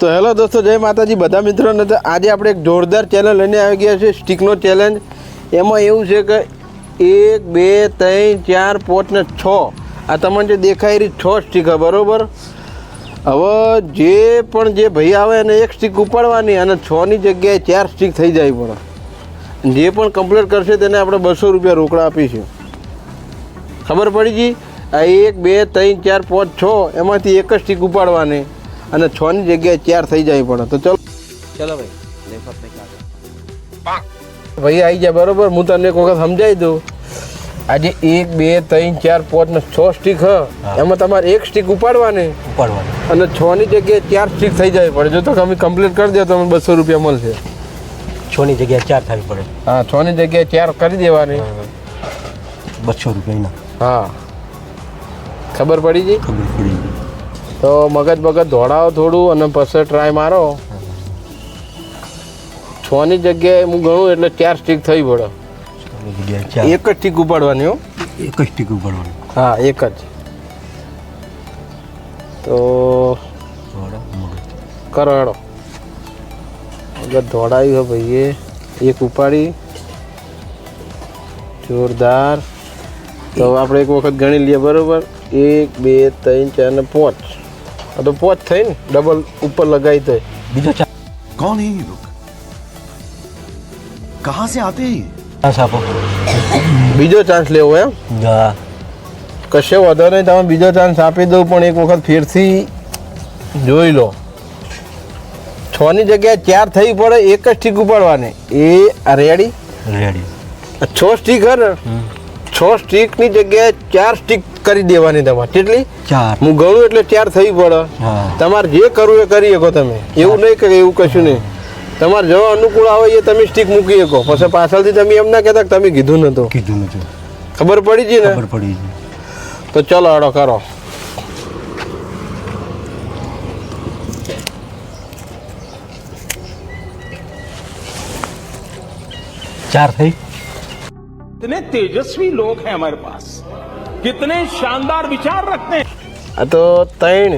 તો હેલો દોસ્તો, જય માતાજી. બધા મિત્રોને તો આજે આપણે એક જોરદાર ચેલેન્જ લઈને આવી ગયા છે સ્ટીકનો ચેલેન્જ એમાં એવું છે કે એક, બે, ત્રણ, ચાર, પાંચ ને છ. આ તમને જે દેખાય રહી છ સ્ટીક બરાબર? હવે જે પણ જે ભાઈ આવે એને એક સ્ટીક ઉપાડવાની અને છની જગ્યાએ ચાર સ્ટીક થઈ જાય પણ. જે પણ કમ્પ્લીટ કરશે તેને આપણે બસો રૂપિયા રોકડા આપીશું. ખબર પડી જી આ એક, બે, ત્રણ, ચાર, પાંચ, છ, એમાંથી એક જ સ્ટીક ઉપાડવાની. અને છ ની જગ્યાએ ચાર થઈ જાય પણ. તો ચલો. ચલો ભાઈ ભાઈ આવી જાય બરોબર. હું તને એક વખત સમજાવી દઉં. આજે એક બે ત્રણ ચાર પાંચ ને છ સ્ટીક હ. એમાં તમારે એક સ્ટીક ઉપાડવાની. ઉપાડવાની. અને છ ની જગ્યાએ ચાર સ્ટીક થઈ જાય પડે જો તો તમે કમ્પ્લીટ કરી દો તો તમને બસો રૂપિયા મળશે. છની જગ્યાએ ચાર થવી પડે. હા છ ની જગ્યાએ ચાર કરી દેવાની. બસો રૂપિયાના હા. ખબર પડી ગઈ? ખબર પડી ગઈ. તો મગજ મગજ દોડાવો થોડું અને પછી ટ્રાય મારો. છ ની જગ્યાએ હું ગણું એટલે ચાર સ્ટીક થઈ પડે. છની એક જ સ્ટીક ઉપાડવાની હો. એક જ ટીક ઉપાડવાની. હા એક જ. તો કરો હેડો. મગજ દોડાવી હો ભાઈએ. એક ઉપાડી. જોરદાર. તો આપણે એક વખત ગણી લઈએ બરોબર? એક બે ત્રણ ચાર ને પાંચ. આ તો પાંચ થઈ ને ડબલ ઉપર લગાવી તો બીજો ચાર कौन है ये लोग कहाँ से आते हैं ये? ચાન્સ આપો બીજો ચાન્સ લેવો એમ હા કશે વાંધો નહીં તમે બીજો ચાન્સ આપી દઉં પણ એક વખત ફેરથી જોઈ લો છ ની જગ્યાએ ચાર થઈ પડે એક જ સ્ટીક ઉપાડવાની એ આ રેડી રેડી આ છ સ્ટીક હે ને છ સ્ટીકની જગ્યાએ ચાર સ્ટીક કરી દેવાની તમારે કેટલી ચાર હું ગણું એટલે ચાર થઈ પડે હા તમારે જે કરવું એ કરી શકો તમે એવું નહીં કે એવું કશું નહીં તમારે જો અનુકૂળ આવે એ તમે સ્ટીક મૂકી શકો પછી પાછળથી તમે એમ ના કહેતા કે તમે કીધું નતું કીધું નથી ખબર પડી ગઈ ને ખબર પડી ગઈ તો ચલો હડો કરો ચાર થઈ कितने तेजस्वी लोग हैं हमारे पास कितने शानदार विचार रखते हैं આ તો ત્રણ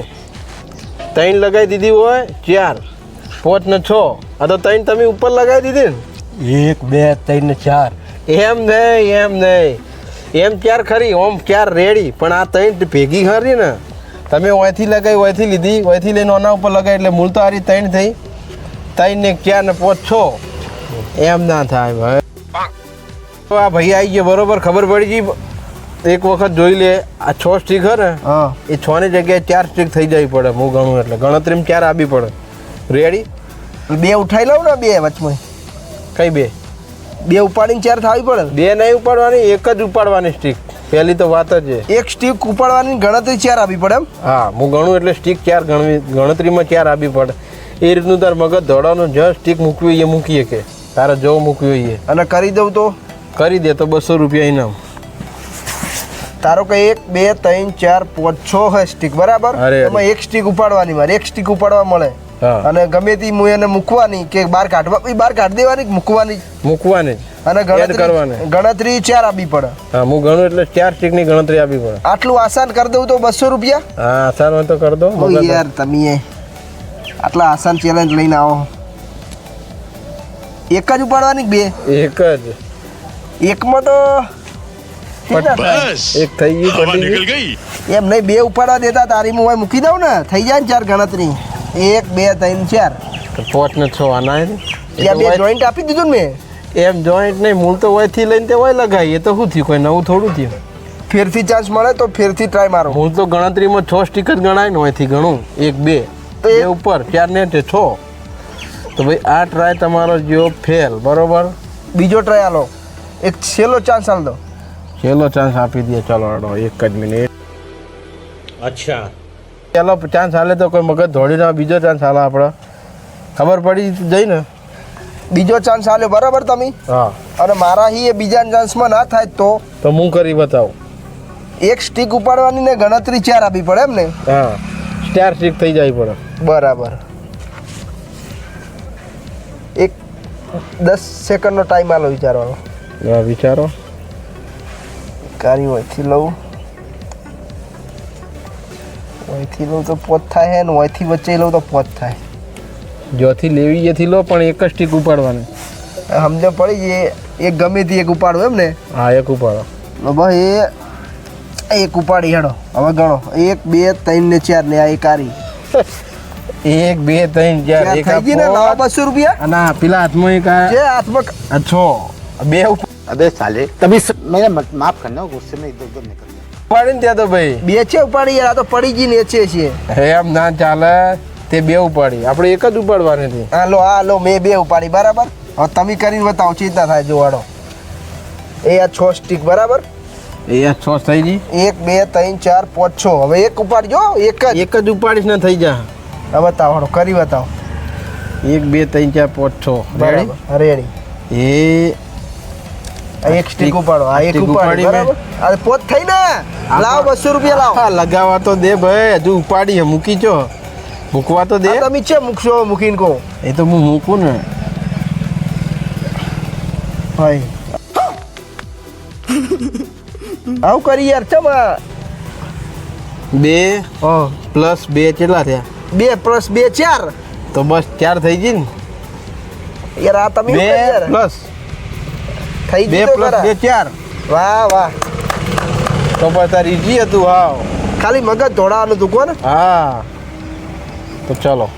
ત્રણ લગાવી દીધી હોય ચાર પાંચ ને છ આ તો ત્રણ તમે ઉપર લગાવી દીધી ને એક બે ત્રણ ને ચાર એમ નહીં એમ નહીં એમ ચાર ખરી ઓમ ચાર રેડી પણ આ ત્રણ ભેગી ખરી ને તમે ઓયથી લગાવી ઓયથી લીધી ઓયથી લઈને ઓના ઉપર લગાવી એટલે મૂળ તો આરી ત્રણ થઈ ત્રણ ને એક ચાર ને પાંચ છ એમ ના થાય ભાઈ તો આ ભાઈ આવી ગયો બરોબર ખબર પડી ગઈ એક વખત જોઈ લે આ છ સ્ટીક હે ને હા. એ છ ની જગ્યાએ ચાર સ્ટીક થઈ જાય પડે હું ગણું એટલે. ગણતરીમાં ચાર આવી પડે. રેડી બે ઉઠાઈ લઉં ને બે વચમાં? કઈ બે? બે ઉપાડીને ચાર થાવી પડે? બે નહીં ઉપાડવાની એક જ ઉપાડવાની સ્ટીક. પહેલી તો વાત જ છે એક સ્ટીક ઉપાડવાની ગણતરી ચાર આપવી પડે એમ? હા હું ગણું એટલે સ્ટીક ચાર ગણવી ગણતરીમાં ચાર આપવી પડે. એ રીતનું તાર મગજ ધોળાનું જ સ્ટીક મૂકવી એ મૂકીએ કે. તારે જો મૂકવી હોય એ. અને કરી દઉં તો? કરી દે તો બસો રૂપિયા ઇનામ. તારો કે એક બે ત્રણ ચાર પાંચ છ હે સ્ટીક બરાબર. એમાં એક સ્ટીક ઉપાડવાની મારે એક સ્ટીક ઉપાડવા મળે. અને ગમે તે હું એને મૂકવાની કે બહાર કાઢવા એ બહાર કાઢી દેવાની મૂકવાની? મૂકવાની. અને. ગણતરી ગણતરી ચાર આપવી પડે. હા હું ગણું એટલે ચાર સ્ટીકની ગણતરી આપવી પડે. આટલું આસાન કરી દઉં તો બસો રૂપિયા? હા આસાન હોય તો કરી દો યાર તમે આટલા આસાન ચેલેન્જ લઈને આવો. એક જ ઉપાડવાની બે? એક જ. એકમાં તો કેવી એક થઈ ગયું એમ નહીં બે ઉપાડવા દેતા તારી હું મૂકી દઉં ને. થઈ જાય ને ચાર ગણતરી. એક બે ત્રણ ચાર. પોટ ને છ આના એ બે જોઈન્ટ આપી દીધું ને મેં. એમ જોઈન્ટ નહીં મૂળ તો વયથી લઈને તે હોય લગાવી એ તો શું થયું? કોઈ નવું થોડું થયું? ફેરથી ચાન્સ મળે તો ફેરથી ટ્રાય મારો. હું તો ગણતરીમાં છ સ્ટીક જ ગણાય ને હોયથી ગણું એક બે. તો એ- ઉપર. ચાર ને તે છ. તો ભાઈ આ ટ્રાય તમારો જો ફેલ બરોબર? બીજો ટ્રાય આલો. એક છેલ્લો ચાન્સ આલ દો. ચેલો ચાન્સ આપી દે ચાલો હડો એક જ મિનિટ અચ્છા. પહેલો ચાન્સ હાલે તો કોઈ મગજ ધોળીનો બીજો ચાન્સ હાલે આપણે ખબર પડી જઈ ને? બીજો ચાન્સ આલ્યો. બરાબર તમે? હા. અને મારા હી એ બીજા ચાન્સમાં ના થાય તો? તો હું કરી બતાવું. એક સ્ટીક ઉપાડવાની ને ગણતરી ચાર આપી પડે એમ ને? હા. ચાર સ્ટીક થઈ જાય પડે બરાબર. એક દસ સેકન્ડનો ટાઈમ આલો વિચારવાનો. વિચારો. કારી હોયથી લઉં. હોયથી લઉં તો પોત થાય ને હોયથી વચ્ચે લઉં તો પોત થાય. જોથી લેવી એથી લો પણ એક જ સ્ટીક ઉપાડવાની. સમજ પડી જઈએ એક ગમે તે એક ઉપાડો એમ ને હા એક ઉપાડો. તો ભાઈ એ એક ઉપાડી હેડો હવે ગણો. એક બે ત્રણ ને ચાર ને આ એક કારી એક બે ત્રણ ચાર એક બસો રૂપિયા? ના પેલા હાથમાં એક હાથમાં છ. બે अबे साले तभी स... मेरा मत- माफ करना गुस्से में इधर उधर निकल गया ઉપાડી ને ત્યાં તો ભાઈ બે છે ઉપાડી યાર આ તો પડી ગઈ ને છે છે એમ ના ચાલે તે બે ઉપાડી આપણે એક જ ઉપાડવાની હતી હા લો હા લો મેં બે ઉપાડી બરાબર હવે તમે કરીને બતાવો ચિંતા થાય જોવાડો એ આ છ સ્ટીક બરાબર એ આ છ થઈ ગઈ એક બે ત્રણ ચાર પાંચ છ હવે એક ઉપાડજો એક જ એક જ ઉપાડીશ ને થઈ જા હવે બતાવો હાલો, કરી બતાવો એક બે ત્રણ ચાર પાંચ છ રેડી બરાબર રેડી એ આ એક સ્ટીક ઉપાડો આ એક ઉપાડી બરાબર? આ પોત થઈ ને લાવ બસો રૂપિયા લાવ. હા લગાવવા તો દે ભાઈ હજુ ઉપાડી હે મૂકી જો. મૂકવા તો દે. તમે છે મૂકશો મૂકીને કહો? એ તો હું મૂકું ને. ભાઈ. આવું કરી યાર ચમ બે પ્લસ બે કેટલા થયા? બે પ્લસ બે ચાર? તો બસ ચાર થઈ ગઈ ને. યાર આ તમે બે? પ્લસ. થઈ બે પ્લસ બે ચાર. વાહ વાહ. તો પછી તાર ઈજી હતું હાવ. ખાલી મગજ ધોળાવાનું તું કોને? હા. તો ચલો.